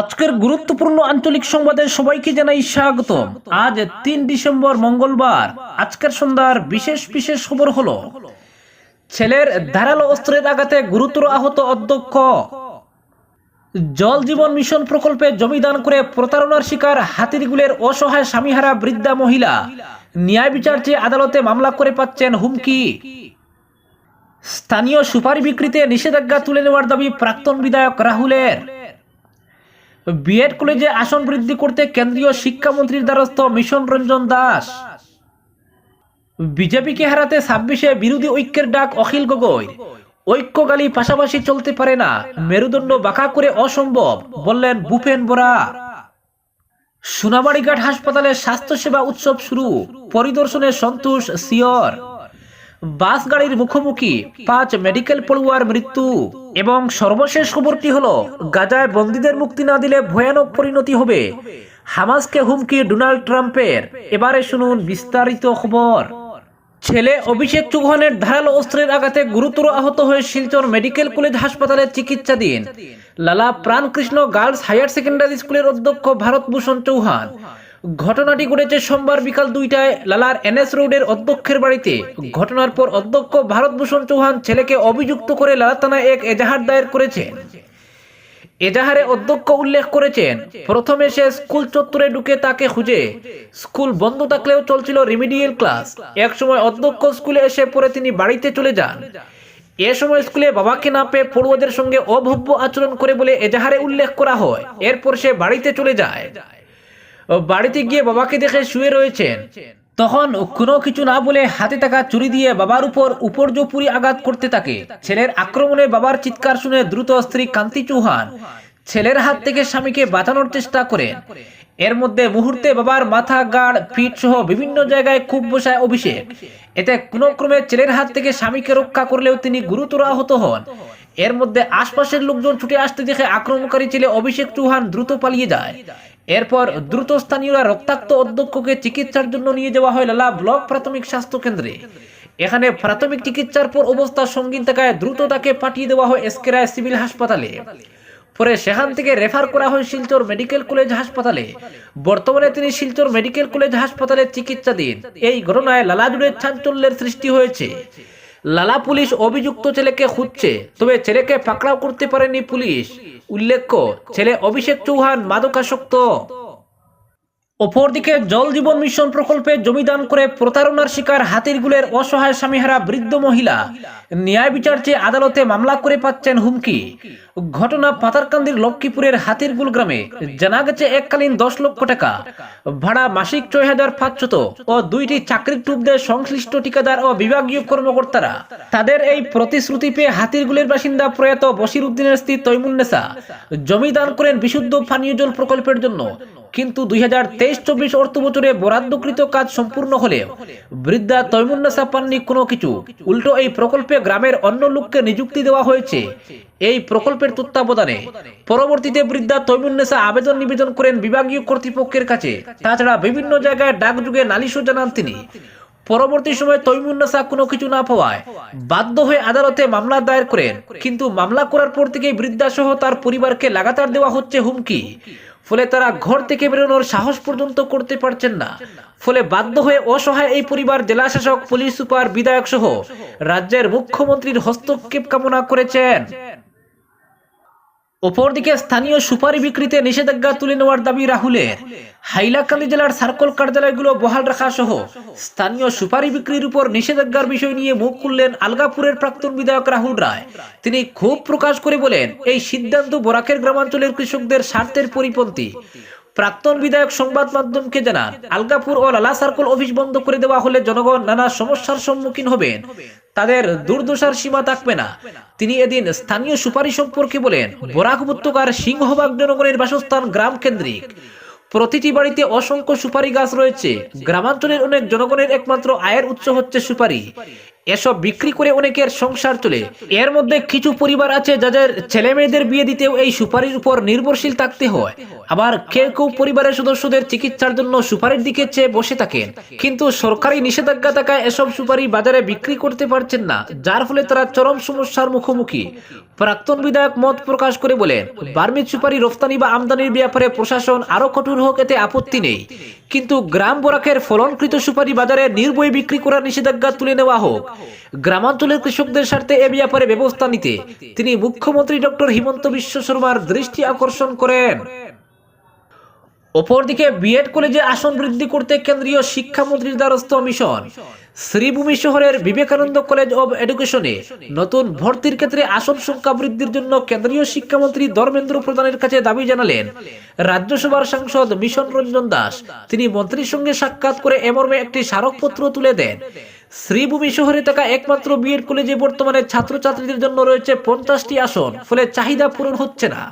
আজকের গুরুত্বপূর্ণ আঞ্চলিক সংবাদে সবাইকে জানাই স্বাগত। আজ তিন ডিসেম্বর মঙ্গলবার। আজকের সন্ধ্যার বিশেষ বিশেষ খবর হলো, ছেলের ধারালো অস্ত্রের আঘাতে গুরুতর আহত অধ্যক্ষ জল জীবন মিশন প্রকল্পে জমি দান করে প্রতারণার শিকার হাতিরগুলের অসহায় স্বামীহারা বৃদ্ধা মহিলা। ন্যায় বিচার চেয়ে আদালতে মামলা করে পাচ্ছেন হুমকি। স্থানীয় সুপারি বিক্রিতে নিষেধাজ্ঞা তুলে নেওয়ার দাবি প্রাক্তন বিধায়ক রাহুলের। বিএড কলেজে আসন বৃদ্ধি করতে কেন্দ্রীয় শিক্ষামন্ত্রীর দ্বারস্থ মিশন রঞ্জন দাস। বিজেপিকে হারাতে ছাব্বিশে বিরোধী ঐক্যের ডাক অখিল গগৈ। ঐক্যগালী পাশাপাশি চলতে পারে না। মেরুদণ্ড বাঁকা করে অসম্ভব, বললেন ভূপেন বোরা। সোনাবাড়িঘাট হাসপাতালে স্বাস্থ্যসেবা উৎসব শুরু, পরিদর্শনে সন্তোষ সিয়র। বাস গাড়ির মুখোমুখি, পাঁচ মেডিকেল পড়ুয়ার মৃত্যু। এবং সর্বশেষ খবরটি হলো, গাজায় বন্দীদের মুক্তি না দিলে ভয়ানক পরিণতি হবে। হামাসকে হুমকি ডোনাল্ড ট্রাম্পের। এবারে শুনুন বিস্তারিত খবর। ছেলে অভিষেক চৌহানের ধারালো অস্ত্রের আঘাতে গুরুতর আহত হয়ে শিলচর মেডিকেল কলেজ হাসপাতালে চিকিৎসাধীন। লালা প্রাণকৃষ্ণ গার্লস হায়ার সেকেন্ডারি স্কুলের অধ্যক্ষ ভারতভূষণ চৌহান। ঘটনাটি ঘটেছে সোমবার বিকাল দুইটায় লালার এনএস রোডের অধ্যক্ষের বাড়িতে। ঘটনার পর অধ্যক্ষ ভারতভূষণ চৌহান ছেলেকে অভিযুক্ত করে লালা থানায় এক এজাহার দায়ের করেছেন। এজাহারে অধ্যক্ষ উল্লেখ করেছেন, প্রথমে সে স্কুল চত্বরে ঢুকে তাকে খুঁজে। স্কুল বন্ধ থাকলেও চলছিল রিমিডিয়াল ক্লাস। এক সময় অধ্যক্ষ স্কুলে এসে পরে তিনি বাড়িতে চলে যান। এ সময় স্কুলে বাবাকে না পেয়ে পড়ুয়াদের সঙ্গে অভব্য আচরণ করে বলে এজাহারে উল্লেখ করা হয়। এরপর সে বাড়িতে চলে যায়। বাড়িতে গিয়ে বাবাকে দেখে শুয়ে রয়েছেন। তখন কোনো কিছু না বলে হাতে থাকা চুরি দিয়ে বাবার উপর উপর্যপুরি আঘাত করতে থাকে। ছেলের আক্রমণে বাবার চিৎকার শুনে দ্রুত স্ত্রী কান্তি চৌহান ছেলের হাত থেকে স্বামীকে বাঁচানোর চেষ্টা করেন। এর মধ্যে মুহূর্তে বাবার মাথা, গাড়, পিঠ সহ বিভিন্ন জায়গায় খুব বসায় অভিষেক। এতে কোনো ক্রমে ছেলের হাত থেকে স্বামীকে রক্ষা করলেও তিনি গুরুতর আহত হন। এর মধ্যে আশপাশের লোকজন ছুটে আসতে দেখে আক্রমণকারী ছেলে অভিষেক চৌহান দ্রুত পালিয়ে যায়। এরপর দ্রুত স্থানীয়রা রক্তাক্ত অধ্যক্ষকে চিকিৎসার জন্য নিয়ে যাওয়া হয় লালা ব্লক প্রাথমিক স্বাস্থ্য কেন্দ্রে। এখানে প্রাথমিক চিকিৎসার পর অবস্থা সঙ্গীন থাকায় দ্রুত তাকে পাঠিয়ে দেওয়া হয় এসকেরায় সিভিল হাসপাতালে। পরে সেখান থেকে রেফার করা হয় শিলচর মেডিকেল কলেজ হাসপাতালে। বর্তমানে তিনি শিলচর মেডিকেল কলেজ হাসপাতালে চিকিৎসাধীন। এই ঘটনায় লালা জুড়ে চাঞ্চল্যের সৃষ্টি হয়েছে। লালা পুলিশ অভিযুক্ত ছেলেকে খুঁজছে, তবে ছেলেকে পাকড়াও করতে পারেনি পুলিশ। উল্লেখ্য, ছেলে অভিষেক চৌহান মাদকাসক্ত। অপরদিকে জল জীবন মিশন প্রকল্পে জমি দান করে প্রতারণার শিকার হাতিরগুলের অসহায় স্বামীহারা বৃদ্ধ মহিলা। ন্যায় বিচার চেয়ে আদালতে মামলা করে পাচ্ছেন হুমকি। ঘটনা পাতারকান্দির লক্ষ্মীপুরের হাতিরগুল গ্রামে। জানা গেছে, এককালীন দশ লক্ষ টাকা। ভাড়া মাসিক ছয় হাজার পাঁচশত ও দুইটি চাকরির টুপ দেয় সংশ্লিষ্ট ঠিকাদার ও বিভাগীয় কর্মকর্তারা। তাদের এই প্রতিশ্রুতি পেয়ে হাতিরগুলের বাসিন্দা প্রয়াত বশির উদ্দিনের স্ত্রী তৈমুন্নেসা জমি দান করেন বিশুদ্ধ পানীয় জল প্রকল্পের জন্য। কিন্তু দুই হাজার তেইশ চব্বিশ অর্থ বছরে বরাদ্দকৃত কাজ সম্পূর্ণ হলে বৃদ্ধা তৈমুন্নেসা পাননি কোনো কিছু। উল্টো এই প্রকল্পে গ্রামের অন্য লোককে নিযুক্তি দেওয়া হয়েছে। এই প্রকল্পের তত্ত্বাবধানে পরবর্তীতে বৃদ্ধা তৈমুন্নেসা আবেদন নিবেদন করেন বিভাগীয় কর্তৃপক্ষের কাছে। তাছাড়া বিভিন্ন জায়গায় ডাকযুগে নালিশও জানান তিনি। পরবর্তী সময় তৈমুন্নেসা কোনো কিছু না পাওয়ায় বাধ্য হয়ে আদালতে মামলা দায়ের করেন। কিন্তু মামলা করার পর থেকেই বৃদ্ধা সহ তার পরিবারকে লাগাতার দেওয়া হচ্ছে হুমকি। ফলে তারা ঘর থেকে বেরোনোর সাহস পর্যন্ত করতে পারছেন না। ফলে বাধ্য হয়ে অসহায় এই পরিবার জেলা শাসক পুলিশ সুপার বিধায়ক সহ রাজ্যের মুখ্যমন্ত্রীর হস্তক্ষেপ কামনা করেছেন। অপরদিকে স্থানীয় সুপারি বিক্রিতে নিষেধাজ্ঞা তুলে নেওয়ার দাবি রাহুলের। হাইলাকান্দি জেলার সার্কল কার্যালয়গুলো বহাল রাখা সহ স্থানীয় সুপারি বিক্রির উপর নিষেধাজ্ঞার বিষয় নিয়ে মুখ খুললেন আলগাপুরের প্রাক্তন বিধায়ক রাহুল রায়। তিনি ক্ষোভ প্রকাশ করে বলেন, এই সিদ্ধান্ত বরাকের গ্রামাঞ্চলের কৃষকদের স্বার্থের পরিপন্থী। প্রাক্তন বিধায়ক সংবাদ মাধ্যমকে জানান, আলগাপুর ও লালা সার্কল অফিস বন্ধ করে দেওয়া হলে জনগণ নানা সমস্যার সম্মুখীন হবেন। তাদের দুর্দশার সীমা থাকবে না। তিনি এদিন স্থানীয় সুপারি সম্পর্কে বলেন, বরাক উপত্যকার সিংহবাগ জনগণের বাসস্থান গ্রাম কেন্দ্রিক। প্রতিটি বাড়িতে অসংখ্য সুপারি গাছ রয়েছে। গ্রামাঞ্চলের অনেক জনগণের একমাত্র আয়ের উৎস হচ্ছে সুপারি। এসব বিক্রি করে অনেকের সংসার চলে। এর মধ্যে কিছু পরিবার আছে যাদের ছেলে মেয়েদের বিয়ে দিতেও এই সুপারির উপর নির্ভরশীল থাকতে হয়। আবার কেউ কেউ পরিবারের সদস্যদের চিকিৎসার জন্য সুপারির দিকে চেয়ে বসে থাকেন। কিন্তু সরকারি নিষেধাজ্ঞা থাকায় এসব সুপারি বাজারে বিক্রি করতে পারছেন না, যার ফলে তারা চরম সমস্যার মুখোমুখি। প্রাক্তন বিধায়ক মত প্রকাশ করে বলেন, বার্মিজ সুপারি রফতানি বা আমদানির ব্যাপারে প্রশাসন আরও কঠোর হোক, এতে আপত্তি নেই। কিন্তু গ্রাম বরাকের ফলনকৃত সুপারি বাজারে নির্ভয় বিক্রি করার নিষেধাজ্ঞা তুলে নেওয়া হোক। গ্রামাঞ্চলের কৃষকদের স্বার্থে এ ব্যাপারে ব্যবস্থা নিতে তিনি মুখ্যমন্ত্রী ডক্টর হিমন্ত বিশ্ব শর্মার দৃষ্টি আকর্ষণ করেন। অপরদিকে বিএড কলেজে আসন বৃদ্ধি করতে কেন্দ্রীয় শিক্ষামন্ত্রীর দ্বারস্থ মিশন, শ্রীভূমি শহরের বিবেকানন্দ কলেজ অব এডুকেশনে নতুন ভর্তির ক্ষেত্রে আসন সংখ্যা বৃদ্ধির জন্য কেন্দ্রীয় শিক্ষামন্ত্রী ধর্মেন্দ্র প্রধানের কাছে দাবি জানালেন। রাজ্যসভার সাংসদ মিশন রঞ্জন দাস, তিনি মন্ত্রীর সঙ্গে সাক্ষাৎ করে এমর্মে একটি স্মারকপত্র তুলে দেন। শ্রীভূমি শহরে থাকা একমাত্র বিএড কলেজে বর্তমানে ছাত্রছাত্রীদের জন্য রয়েছে পঞ্চাশটি আসন, ফলে চাহিদা পূরণ হচ্ছে না।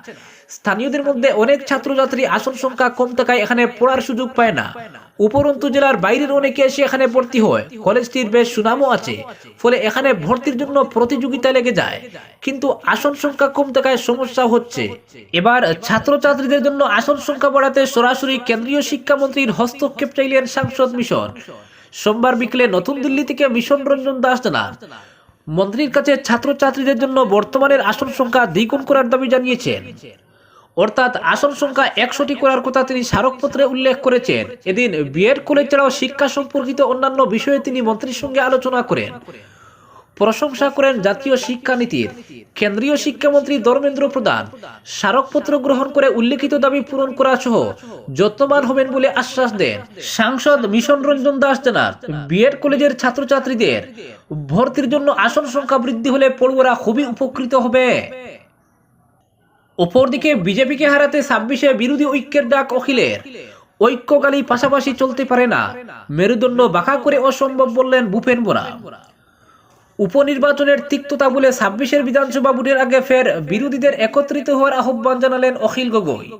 স্থানীয়দের মধ্যে অনেক ছাত্রছাত্রী আসন সংখ্যা কম থাকায় এখানে পড়ার সুযোগ পায় না। উপরন্তু জেলার বাইরের অনেকে এসে এখানে ভর্তি হয়। কলেজটির বেশ সুনামও আছে, ফলে এখানে ভর্তির জন্য প্রতিযোগিতা লেগে যায়। কিন্তু আসন সংখ্যা কম থাকায় সমস্যা হচ্ছে। এবার ছাত্রছাত্রীদের জন্য আসন সংখ্যা বাড়াতে সরাসরি কেন্দ্রীয় শিক্ষামন্ত্রীর হস্তক্ষেপ চাইলেন সাংসদ মিশন। সোমবার বিকেলে নতুন দিল্লি থেকে মিশন রঞ্জন দাস জানান, মন্ত্রীর কাছে ছাত্রছাত্রীদের জন্য বর্তমানের আসন সংখ্যা দ্বিগুণ করার দাবি জানিয়েছেন। অর্থাৎ আসন সংখ্যা একশোটি করার কথা তিনি স্মারকপত্রে উল্লেখ করেছেন। এদিন বিএড কলেজ ছাড়াও শিক্ষা সম্পর্কিত অন্যান্য বিষয়ে তিনি মন্ত্রীর সঙ্গে আলোচনা করেন। প্রশংসা করেন জাতীয় শিক্ষানীতির কেন্দ্রীয় শিক্ষামন্ত্রী ধর্মেন্দ্র প্রধান স্মারকপত্র গ্রহণ করে উল্লেখিত দাবি পূরণ করা সহ যত্নবান হবেন বলে আশ্বাস দেন। সাংসদ মিশন রঞ্জন দাস জানান, বিএড কলেজের ছাত্রছাত্রীদের ভর্তির জন্য আসন সংখ্যা বৃদ্ধি হলে পড়ুয়ারা খুবই উপকৃত হবে। অপরদিকে বিজেপিকে হারাতে ছাব্বিশে বিরোধী ঐক্যের ডাক অখিলের। ঐক্যকালী পাশাপাশি চলতে পারে না। মেরুদণ্ড বাঁকা করে অসম্ভব বললেন ভূপেন বোরা। উপনির্বাচনের তিক্ততা বলে ছাব্বিশের বিধানসভা ভোটের আগে ফের বিরোধীদের একত্রিত হওয়ার আহ্বান জানালেন অখিল গগৈ।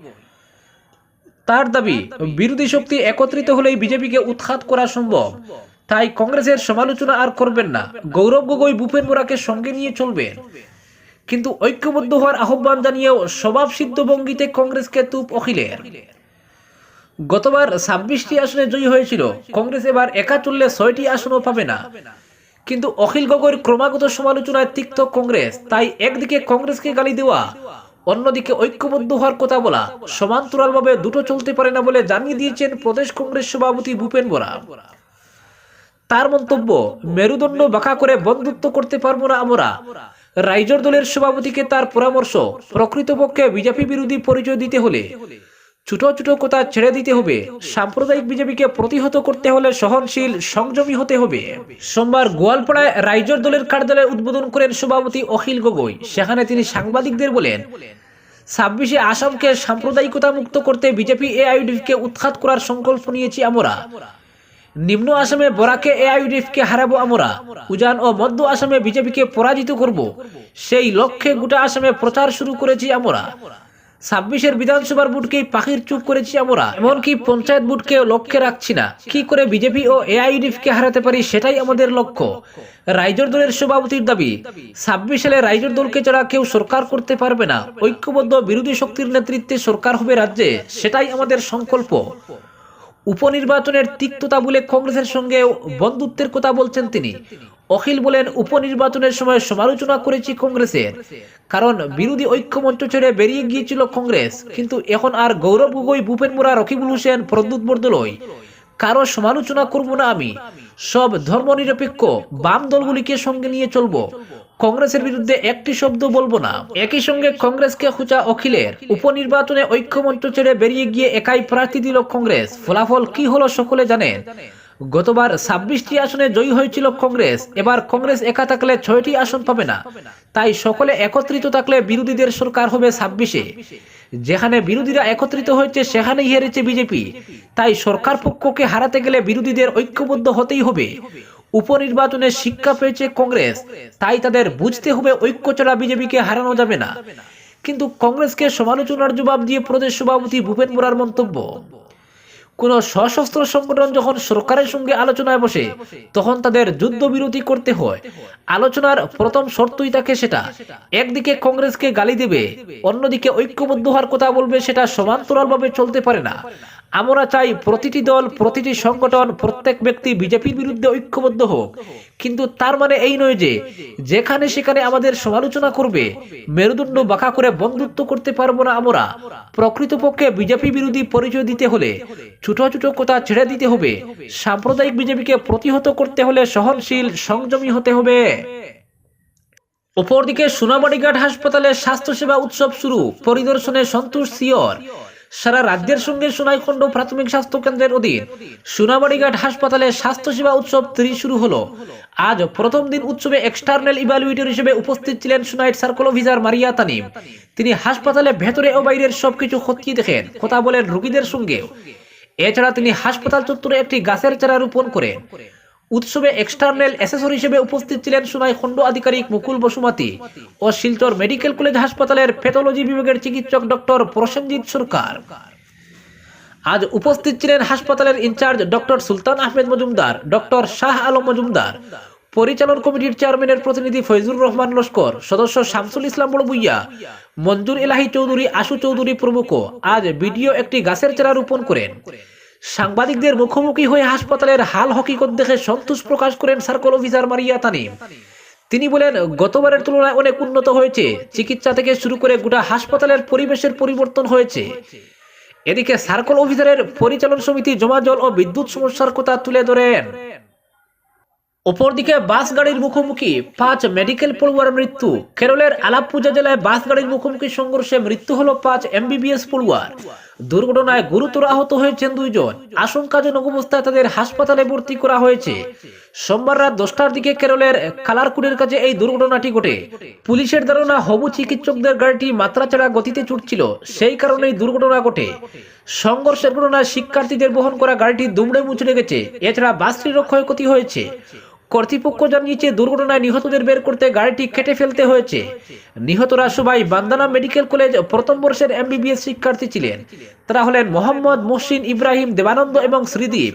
তার দাবি, বিরোধী শক্তি একত্রিত হলেই বিজেপিকে উৎখাত করা সম্ভব। তাই কংগ্রেসের সমালোচনা আর করবেন না। গৌরব গগৈ, ভূপেন বোরাকে সঙ্গে নিয়ে চলবেন। কিন্তু ঐক্যবদ্ধ হওয়ার আহ্বান জানিয়েও স্বভাব সিদ্ধ ভঙ্গিতে কংগ্রেসকে তুপ অখিলের। গতবার ছাব্বিশটি আসনে জয়ী হয়েছিল। কংগ্রেস এবার একা চললে ছয়টি আসনও পাবে না। কিন্তু অখিল গগৈর ক্রমাগত সমালোচনায় তিক্ত কংগ্রেস। তাই একদিকে কংগ্রেসকে গালি দেওয়া, অন্যদিকে ঐক্যবদ্ধ হওয়ার কথা বলা, সমান্তরালভাবে দুটো চলতে পারে না বলে জানিয়ে দিয়েছেন প্রদেশ কংগ্রেস সভাপতি ভূপেন বোরা। তার মন্তব্য, মেরুদণ্ড বাঁকা করে বন্ধুত্ব করতে পারব না আমরা। রাইজর দলের সভাপতিকে তার পরামর্শ, প্রকৃতপক্ষে বিজেপি বিরোধী পরিচয় দিতে হলে। ছোট ছোট কথা ছেড়ে দিতে হবে। সাম্প্রদায়িক বিজেপিকে প্রতিহত করতে হলে সহনশীল, সংযমী হতে হবে। সোমবার গোয়ালপাড়ায় রাইজর দলের কার্যালয় উদ্বোধন করেন সভাপতি অখিল গগৈ। সেখানে তিনি সাংবাদিকদের বলেন, ছাব্বিশে আসামকে সাম্প্রদায়িকতা মুক্ত করতে বিজেপি এআইডিকে উৎখাত করার সংকল্প নিয়েছি আমরা। নিম্ন আসামে বরাকে এআইডিএফকে হারাবো আমরা। উজান ও মধ্য আসামে বিজেপিকে পরাজিত করব। সেই লক্ষ্যে গোটা আসামে প্রচার শুরু করেছি আমরা। ছাব্বিশের বিধানসভার বুটকেই পাখির চুপ করেছি আমরা। এমনকি পঞ্চায়েত বুটকে লক্ষ্যে রাখছি না। কি করে বিজেপি ও এআইডিএফকে হারাতে পারি সেটাই আমাদের লক্ষ্য। রাইজর দলের সভাপতির দাবি ছাব্বিশ সালে রাইজর দলকে ছাড়া কেউ সরকার করতে পারবে না। ঐক্যবদ্ধ বিরোধী শক্তির নেতৃত্বে সরকার হবে রাজ্যে, সেটাই আমাদের সংকল্প। উপনির্বাচনের তিক্ততা বলে কংগ্রেসের সঙ্গে বন্ধুত্বের কথা বলছেন তিনি। অখিল বলেন, উপনির্বাচনের সময় সমালোচনা করেছি কংগ্রেসের। কারণ বিরোধী ঐক্যমঞ্চ ছেড়ে বেরিয়ে গিয়েছিল কংগ্রেস। কিন্তু এখন আর গৌরব গগৈ, ভূপেন মোরা, রকিবুল হোসেন প্রদ্যুৎ বরদলই কারও সমালোচনা করব না আমি। সব ধর্মনিরপেক্ষ, বাম দলগুলিকে সঙ্গে নিয়ে চলবো। কংগ্রেসের বিরুদ্ধে একটি শব্দ বলব না। একই সঙ্গে কংগ্রেসকে খুঁচা অখিলের। উপনির্বাচনে ঐক্যমঞ্চ ছেড়ে বেরিয়ে গিয়ে একাই প্রার্থী দিল কংগ্রেস। ফলাফল কি হলো সকলে জানেন। গতবার ছাব্বিশটি আসনে জয়ী হয়েছিল কংগ্রেস। এবার কংগ্রেস একা থাকলে ছয়টি আসন পাবে না। তাই সকলে একত্রিত থাকলে বিরোধীদের সরকার হবে ছাব্বিশে। যেখানে বিরোধীরা একত্রিত হয়েছে, সেখানেই হেরেছে বিজেপি। তাই সরকার পক্ষকে হারাতে গেলে বিরোধীদের ঐক্যবদ্ধ হতেই হবে। উপনির্বাচনে শিক্ষা পেয়েছে কংগ্রেস। তাই তাদের বুঝতে হবে ঐক্য ছাড়া বিজেপিকে হারানো যাবে না। কিন্তু কংগ্রেসকে সমালোচনার জবাব দিয়ে প্রদেশ সভাপতি ভূপেন বোরার মন্তব্য। কোনো সশস্ত্র সংগঠন যখন সরকারের সঙ্গে আলোচনায় বসে, তখন তাদের যুদ্ধবিরতি করতে হয়। আলোচনার প্রথম শর্তই থাকে সেটা, একদিকে কংগ্রেসকে গালি দেবে, অন্যদিকে ঐক্যবদ্ধ হওয়ার কথা বলবে, সেটা সমান্তরালভাবে চলতে পারে না। আমরা চাই প্রতিটি দল, প্রতিটি সংগঠন, প্রত্যেক ব্যক্তি বিজেপির বিরুদ্ধে ঐক্যবদ্ধ হোক। কিন্তু তার মানে এই নয় যে, যেখানে সেখানে আমাদের সমালোচনা করবে, মেরুদণ্ড বাঁকা করে বন্ধুত্ব করতে পারব না আমরা। প্রকৃতপক্ষে বিজেপি বিরোধী পরিচয় দিতে হলে ছোট ছোট কথা ছেড়ে দিতে হবে। সাম্প্রদায়িক বিজেপিকে প্রতিহত করতে হলে সহনশীল, সংযমী হতে হবে। অপরদিকে সোনাবাড়িঘাট হাসপাতালে স্বাস্থ্যসেবা উৎসব শুরু। পরিদর্শনে সন্তোষ সিয়র সারা রাজ্যের সঙ্গে সোনাইখণ্ড প্রাথমিক স্বাস্থ্য কেন্দ্রের অধীন সোনাবাড়িঘাট হাসপাতালে স্বাস্থ্যসেবা উৎসব ত্রি শুরু হলো। আজ প্রথম দিন উৎসবে এক্সটার্নাল ইভ্যালুয়েটর হিসেবে উপস্থিত ছিলেন সোনাইট সার্কল অফিসার মারিয়া তানিম। তিনি হাসপাতালে ভেতরে ও বাইরের সবকিছু খতিয়ে দেখেন। কথা বলেন রোগীদের সঙ্গেও এছাড়া তিনি হাসপাতাল চত্বরে একটি গাছের চারা রোপণ করেন উৎসবে এক্সটার্নাল অ্যাসেসর হিসেবে উপস্থিত ছিলেন সোনাই খণ্ড আধিকারিক মুকুল বসুমাতি ও শিলচর মেডিকেল কলেজ হাসপাতালের প্যাথোলজি বিভাগের চিকিৎসক ডক্টর প্রসেনজিৎ সরকার। আজ উপস্থিত ছিলেন হাসপাতালের incharge doctor Sultan Ahmed Majumdar, doctor Shah Alam Majumdar, পরিচালন কমিটির চেয়ারম্যানের প্রতিনিধি ফৈজুর রহমান লস্কর, সদস্য শামসুল ইসলাম বড়বুইয়া, মঞ্জুর এলাহি চৌধুরী আশু চৌধুরী প্রমুখ। আজ ভিডিও একটি গাছের চারা রোপণ করেন। সাংবাদিকদের মুখোমুখি হয়ে হাসপাতালের হাল হকিকত দেখে সন্তোষ প্রকাশ করেন সার্কল অফিসার মারিয়া তানিম তিনি বলেন, গতবারের তুলনায় অনেক উন্নত হয়েছে। চিকিৎসা থেকে শুরু করে গোটা হাসপাতালের পরিবেশের পরিবর্তন হয়েছে। এদিকে সার্কল অফিসারের পরিচালন সমিতি জমা জল ও বিদ্যুৎ সমস্যার কথা তুলে ধরেন। অপরদিকে বাস গাড়ির মুখোমুখি পাঁচ মেডিকেল পড়ুয়ার মৃত্যু। কেরলের আলাপ্পুজা জেলায় বাস গাড়ির মুখোমুখি সংঘর্ষে মৃত্যু হলো পাঁচ এমবিবিএস পড়ুয়ার। দুর্ঘটনায় গুরুতর আহত হয়েছেন দুইজন। আশঙ্কাজনক অবস্থায় তাদের হাসপাতালে ভর্তি করা হয়েছে। সোমবার রাত দশটার দিকে কেরলের কালারকুড়ের কাছে এই দুর্ঘটনাটি ঘটে। পুলিশের ধারণা, হবু চিকিৎসকদের গাড়িটি মাত্রাছাড়া গতিতে ছুটছিল। সেই কারণেই দুর্ঘটনা ঘটে। সংঘর্ষের ঘটনায় শিক্ষার্থীদের বহন করা গাড়িটি দুমড়ে মুচড়ে গেছে। এছাড়া বাসটিরও ক্ষয়ক্ষতি হয়েছে। কর্তৃপক্ষ জানিয়েছে দুর্ঘটনায় নিহতদের বের করতে গাড়িটি কেটে ফেলতে হয়েছে। নিহতরা সবাই বান্দানা মেডিকেল কলেজ প্রথম বর্ষের এমবিবিএস শিক্ষার্থী ছিলেন। তারা হলেন মোহাম্মদ মহসিন ইব্রাহিম দেবানন্দ এবং শ্রীদীপ।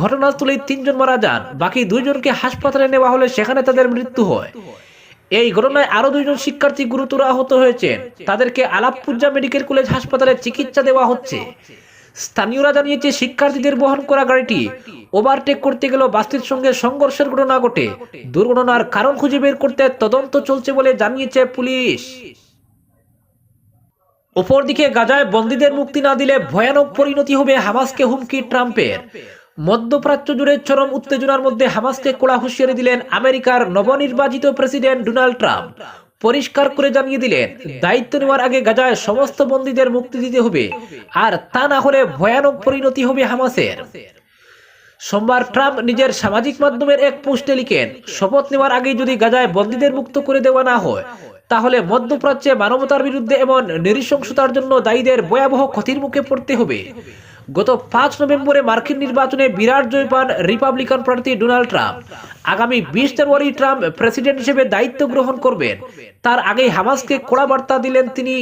ঘটনাস্থলে তিনজন মারা যান, বাকি দুইজনকে হাসপাতালে নেওয়া হলে সেখানে তাদের মৃত্যু হয়। এই ঘটনায় আরও দুইজন শিক্ষার্থী গুরুতর আহত হয়েছেন। তাদেরকে আলাপ্পুজা মেডিকেল কলেজ হাসপাতালে চিকিৎসা দেওয়া হচ্ছে। স্থানীয়রা জানিয়েছে শিক্ষার্থীদের বহন করা গাড়িটি ওভারটেক করতে গেল বাসটির সঙ্গে সংঘর্ষের ঘটনা ঘটে। দুর্ঘটনার কারণ খুঁজে বের করতে তদন্ত চলছে বলে জানিয়েছে পুলিশ। অপরদিকে গাজায় বন্দীদের মুক্তি না দিলে ভয়ানক পরিণতি হবে হামাসকে হুমকি ট্রাম্পের। মধ্যপ্রাচ্য জুড়ে চরম উত্তেজনার মধ্যে হামাসকে কড়া হুঁশিয়ারি দিলেন আমেরিকার নবনির্বাচিত প্রেসিডেন্ট ডোনাল্ড ট্রাম্প। পরিষ্কার করে জানিয়ে দিলেন, দায়িত্ব নেওয়ার আগে গাজায় সমস্ত বন্দীদের মুক্তি দিতে হবে, আর তা না হলে ভয়ানক পরিণতি হবে হামাসের। সোমবার ট্রাম্প নিজের সামাজিক মাধ্যমের এক পোস্টে লিখেন, শপথ নেওয়ার আগে যদি গাজায় বন্দীদের মুক্ত করে দেওয়া না হয়, তাহলে মধ্যপ্রাচ্যে মানবতার বিরুদ্ধে এমন নৃশংসতার জন্য দায়ীদের ভয়াবহ ক্ষতির মুখে পড়তে হবে। গত পাঁচ নভেম্বরে মার্কিন নির্বাচনে বিরাট জয় পান রিপাবলিকান প্রার্থী ডোনাল্ড ট্রাম্প। আগামী বিশ জানুয়ারি ট্রাম্প প্রেসিডেন্ট হিসেবে দায়িত্ব গ্রহণ করবেন। তার আগে হামাসকে কড়া বার্তা দিলেন তিনি।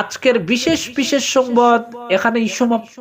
আজকের বিশেষ বিশেষ সংবাদ এখানেই সমাপ্ত।